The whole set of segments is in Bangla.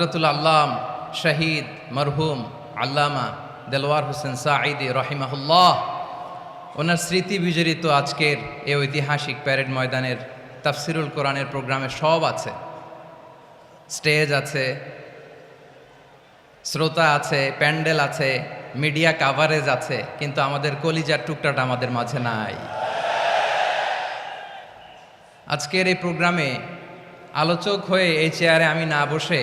হজরতুল আল্লাম শহীদ মরহুম আল্লামা দেলওয়ার হোসেন সাঈদি রহিমাহুল্লাহ। ওনার স্মৃতি বিজড়িত আজকের এই ঐতিহাসিক প্যারেড ময়দানের তাফসিরুল কোরআনের প্রোগ্রামে সব আছে। স্টেজ আছে, শ্রোতা আছে, প্যান্ডেল আছে, মিডিয়া কাভারেজ আছে, কিন্তু আমাদের কলিজার টুকটাটা আমাদের মাঝে নাই। আজকের এই প্রোগ্রামে আলোচক হয়ে এই চেয়ারে আমি না বসে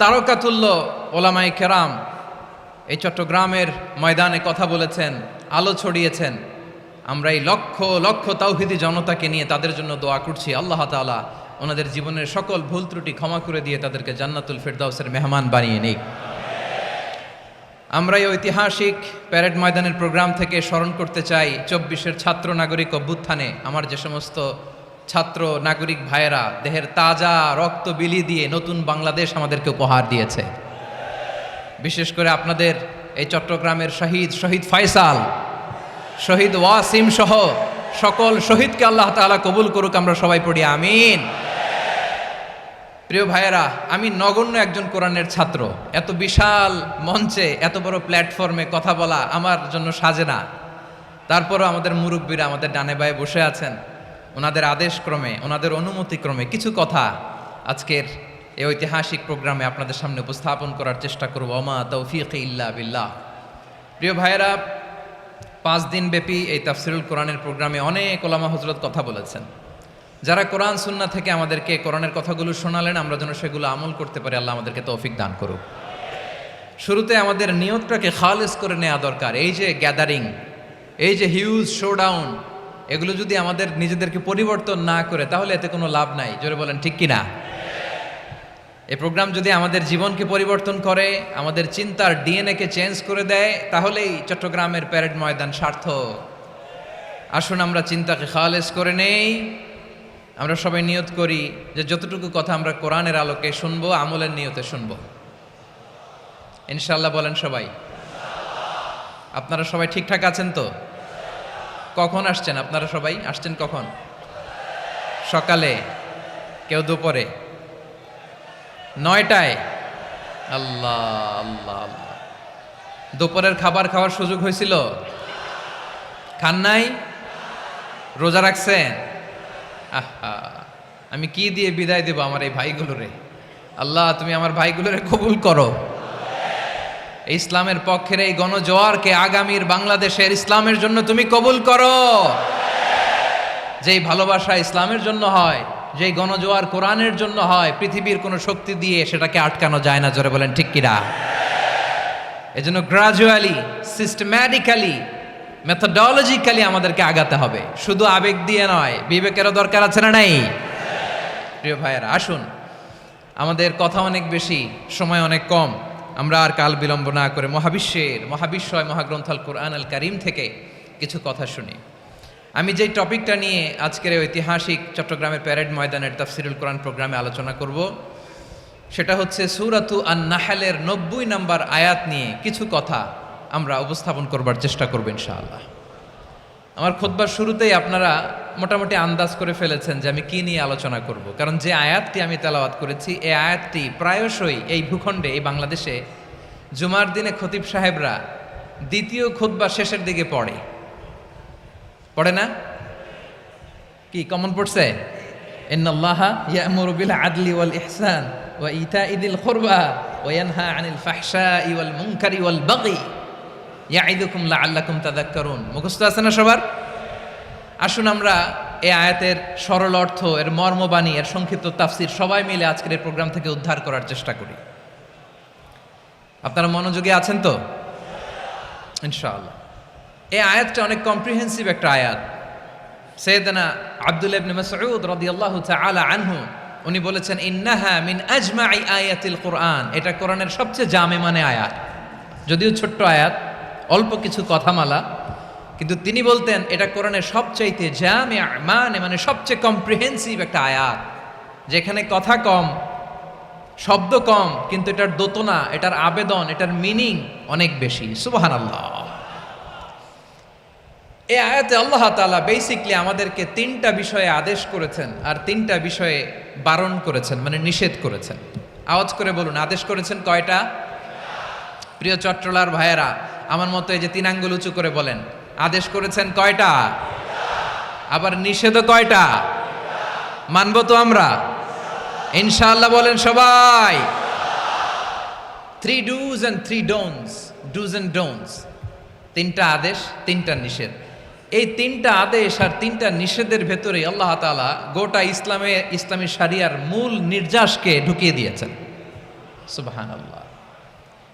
তারকাতুল্য ওলামাই কেরাম এই চট্টগ্রামের ময়দানে কথা বলেছেন, আলো ছড়িয়েছেন। আমরা এই লক্ষ লক্ষ তাওহিদি জনতাকে নিয়ে তাদের জন্য দোয়া করছি। আল্লাহ তাআলা ওনাদের জীবনের সকল ভুল ত্রুটি ক্ষমা করে দিয়ে তাদেরকে জান্নাতুল ফেরদাউসের মেহমান বানিয়ে নেই আমরা এই ঐতিহাসিক প্যারেড ময়দানের প্রোগ্রাম থেকে স্মরণ করতে চাই, চব্বিশের ছাত্র নাগরিক অভ্যুত্থানে আমার যে সমস্ত ছাত্র, নাগরিক ভাইয়েরা, দেহের তাজা রক্ত বিলি দিয়ে নতুন বাংলাদেশ আমাদেরকে উপহার দিয়েছে। বিশেষ করে আপনাদের এই চট্টগ্রামের শহীদ শহীদ ফয়সাল, শহীদ ওয়াসিম সহ সকল শহীদকে আল্লাহ তাআলা কবুল করুক, আমরা সবাই পড়ি, আমিন। প্রিয় ভাইয়েরা, আমি নগণ্য একজন কোরআনের ছাত্র। এত বিশাল মঞ্চে, এত বড় প্ল্যাটফর্মে কথা বলা আমার জন্য সাজে না। তারপরও আমাদের মুরব্বীরা আমাদের ডানে বায়ে বসে আছেন। ওনাদের আদেশক্রমে ওনাদের অনুমতিক্রমে কিছু কথা আজকের এই ঐতিহাসিক প্রোগ্রামে আপনাদের সামনে উপস্থাপন করার চেষ্টা করব। ওমা তৌফিক ইল্লা বিল্লাহ। প্রিয় ভাইয়েরা, পাঁচ দিন ব্যাপী এই তাফসিরুল কোরআনের প্রোগ্রামে অনেক ওলামা হজরত কথা বলেছেন। যারা কোরআন সুন্না থেকে আমাদেরকে কোরআনের কথাগুলো শোনালেন, আমরা যেন সেগুলো আমল করতে পারি, আল্লাহ আমাদেরকে তৌফিক দান করুক। শুরুতে আমাদের নিয়তটাকে খালেস করে নেওয়া দরকার। এই যে গ্যাদারিং, এই যে হিউজ শোডাউন এগুলো যদি আমাদের নিজেদেরকে পরিবর্তন না করে, তাহলে এতে কোনো লাভ নাই। জোরে বলেন, ঠিক কিনা? এই প্রোগ্রাম যদি আমাদের জীবনকে পরিবর্তন করে, আমাদের চিন্তার ডিএনএকে চেঞ্জ করে দেয়, তাহলেই চট্টগ্রামের প্যারেড ময়দান সার্থক। আসুন আমরা চিন্তাকে খালেস করে নেই। আমরা সবাই নিয়ত করি যে যতটুকু কথা আমরা কোরআনের আলোকে শুনব, আমলের নিয়তে শুনব। ইনশাল্লাহ বলেন সবাই। আপনারা সবাই ঠিকঠাক আছেন তো? কখন আসছেন আপনারা সবাই? আসছেন কখন? সকালে? কেউ দুপুরে? নয়টায়? আল্লাহ আল্লাহ আল্লাহ। দুপুরের খাবার খাওয়ার সুযোগ হয়েছিল? খান নাই? রোজা রাখছেন? আহা, আমি কি দিয়ে বিদায় দেব আমার এই ভাইগুলোরে আল্লাহ, তুমি আমার ভাইগুলোরে কবুল করো। ইসলামের পক্ষের এই গণজোয়ারকে আগামীর বাংলাদেশের ইসলামের জন্য তুমি কবুল করো। যেই ভালোবাসা ইসলামের জন্য হয়, যেই গণজোয়ার কোরআনের জন্য হয়, পৃথিবীর কোনো শক্তি দিয়ে সেটাকে আটকানো যায় না, জোরে বলেন, ঠিক কিনা? এজন্য গ্রাজুয়ালি সিস্টেম্যাটিক্যালি মেথোডলজিক্যালি আমাদেরকে আগাতে হবে। শুধু আবেগ দিয়ে নয়, বিবেকেরও দরকার আছে না নাই? প্রিয় ভাইয়েরা, আসুন। আমাদের কথা অনেক বেশি, সময় অনেক কম। আমরা আর কাল বিলম্ব না করে মহাবিশ্বের মহাবিশ্বয় মহাগ্রন্থ আল কোরআন আল করিম থেকে কিছু কথা শুনি। আমি যেই টপিকটা নিয়ে আজকের ঐতিহাসিক চট্টগ্রামের প্যারেড ময়দানের তাফসিরুল কোরআন প্রোগ্রামে আলোচনা করব, সেটা হচ্ছে সুরাতু আন নাহালের নব্বই নাম্বার আয়াত নিয়ে কিছু কথা আমরা উপস্থাপন করবার চেষ্টা করব ইনশাআল্লাহ। আমার খোদবার শুরুতেই আপনারা মোটামুটি আন্দাজ করে ফেলেছেন যে আমি কি নিয়ে আলোচনা করব। কারণ যে আয়াতটি আমি তেলাওয়াত করেছি এই আয়াতটি প্রায়শই এই ভূখণ্ডে, এই বাংলাদেশে জুমার দিনে খতিব সাহেবরা দ্বিতীয় খুতবা শেষের দিকে পড়ে। পড়ে না? কি কমন পড়ছে? আদলি ওয়াল আনিল মুখস্থ আছে না সবার? আসুন আমরা এই আয়াতের সরল অর্থ, এর মর্মবাণী, এর সংক্ষিপ্ত তাফসির সবাই মিলে আজকের এই প্রোগ্রাম থেকে উদ্ধার করার চেষ্টা করি। আপনারা মনোযোগী আছেন তো? ইনশাআল্লাহ। এই আয়াতটা অনেক কম্প্রিহেন্সিভ একটা আয়াত। সৈয়দনা আব্দুল ইবনে মাসউদ রাদিয়াল্লাহু তাআলা আনহু, উনি বলেছেন, ইন্নাহা মিন আজমাই আয়াতিল কোরআন। এটা কোরআনের সবচেয়ে জামে মানে আয়াত। যদিও ছোট্ট আয়াত, অল্প কিছু কথামালা কিন্তু তিনি বলতেন, এটা কোরআনের সবচাইতে জামে মানে মানে সবচেয়ে কম্প্রিহেন্সিভ একটা আয়াত। যেখানে কথা কম, শব্দ কম, কিন্তু এটার দোতনা, এটার আবেদন, এটার মিনিং অনেক বেশি। সুবহানাল্লাহ। এই আয়াতে আল্লাহ তালা বেসিকলি আমাদেরকে তিনটা বিষয়ে আদেশ করেছেন আর তিনটা বিষয়ে বারণ করেছেন মানে নিষেধ করেছেন। আওয়াজ করে বলুন, আদেশ করেছেন কয়টা? প্রিয় চট্টলার ভাইয়েরা, আমার মতো এই যে তিন আঙ্গুল উঁচু করে বলেন আদেশ করেছেন কয়টা? আবার নিষেধও কয়টা? মানবো তো আমরা। ইনশাআল্লাহ বলেন সবাই। Three do's and three don'ts do's and don'ts তিনটা আদেশ, তিনটা নিষেধ। এই তিনটা আদেশ আর তিনটা নিষেধের ভেতরে আল্লাহ তালা গোটা ইসলামে, ইসলামী সারিয়ার মূল নির্যাসকে ঢুকিয়ে দিয়েছেন। সুবাহান আল্লাহ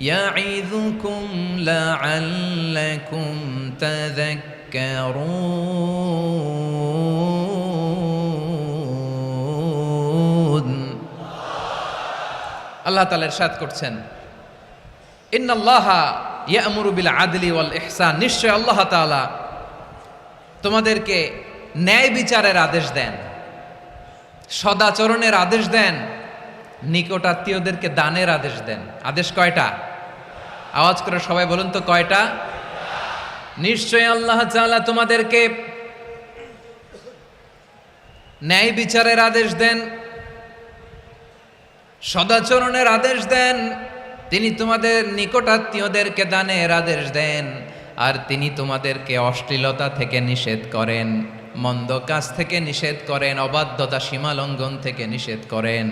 يعظكم لعلكم تذكرون আল্লাহ তালা ইরশাদ করছেন ইন্নাল্লাহা ইয়ামুরু বিল আদলি ওয়াল ইহসান নিশ্চয় আল্লাহ তাআলা তোমাদেরকে ন্যায় বিচারের আদেশ দেন সদাচরণের আদেশ দেন নিকটাত্মীয়দেরকে দানের আদেশ দেন। আদেশ কয়টা? আওয়াজ করে সবাই বলুন তো কয়টা? নিশ্চয় আল্লাহ তাআলা তোমাদেরকে ন্যায় বিচারের আদেশ দেন, সদাচরণের আদেশ দেন, তিনি তোমাদের নিকটাত্মীয়দেরকে দানের আদেশ দেন, আর তিনি তোমাদেরকে অশ্লীলতা থেকে নিষেধ করেন, মন্দ কাজ থেকে নিষেধ করেন, অবাধ্যতা সীমালঙ্ঘন থেকে নিষেধ করেন।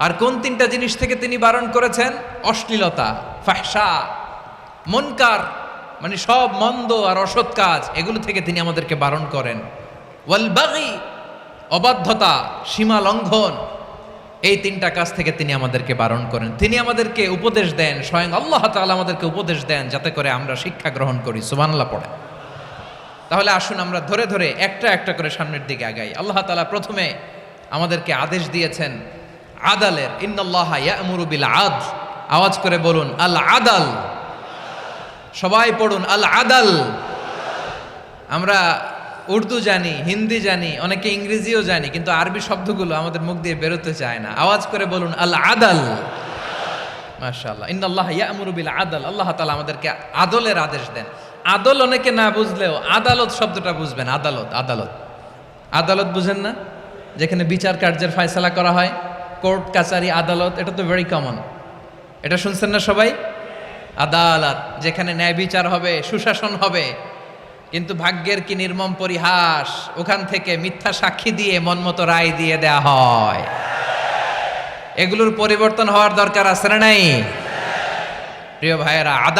আর কোন তিনটা জিনিস থেকে তিনি বারণ করেছেন? অশ্লীলতা ফাহসা মনকার মানে সব মন্দ আর অসৎ কাজ, এগুলো থেকে তিনি আমাদেরকে বারণ করেন। ওয়াল বাগি, অবাধ্যতা, সীমা লঙ্ঘন, এই তিনটা কাজ থেকে তিনি আমাদেরকে বারণ করেন। তিনি আমাদেরকে উপদেশ দেন, স্বয়ং আল্লাহ তাআলা আমাদেরকে উপদেশ দেন, যাতে করে আমরা শিক্ষা গ্রহণ করি। সুবহানাল্লাহ পড়ে। তাহলে আসুন আমরা ধরে ধরে একটা একটা করে সামনের দিকে আগাই। আল্লাহ তালা প্রথমে আমাদেরকে আদেশ দিয়েছেন আদালের, ইন্নাল্লাহ ইয়ামুরু বিল আদ। আওয়াজ করে বলুন, আল আদাল। সবাই পড়ুন, আল আদাল। আমরা উর্দু জানি, হিন্দি জানি, অনেকে ইংরেজিও জানি, কিন্তু আরবি শব্দগুলো আমাদের মুখ দিয়ে বেরোতে চায় না। আওয়াজ করে বলুন, আল আদাল। মাশাআল্লাহ, ইন্নাল্লাহ ইয়ামুরু বিল আদাল। আল্লাহ তাআলা আমাদেরকে আদলের আদেশ দেন। আদল অনেকে না বুঝলেও আদালত শব্দটা বুঝবেন, আদালত আদালত। আদালত বুঝেন না? যেখানে বিচার কার্যের ফয়সালা করা হয়। কোর্ট কাচারি আদালত, এটা তো ভেরি কমন এটা শুনছেন না সবাই? আদালত, যেখানে ন্যায় বিচার হবে, সুশাসন হবে। কিন্তু ভাগ্যের কি নির্মম পরিহাস, ওখান থেকে মিথ্যা সাক্ষী দিয়ে মনমতো রায় দিয়ে দেয়া হয়। এগুলোর পরিবর্তন হওয়ার দরকার আছে না নাই? প্রিয় ভাইয়েরা, আদা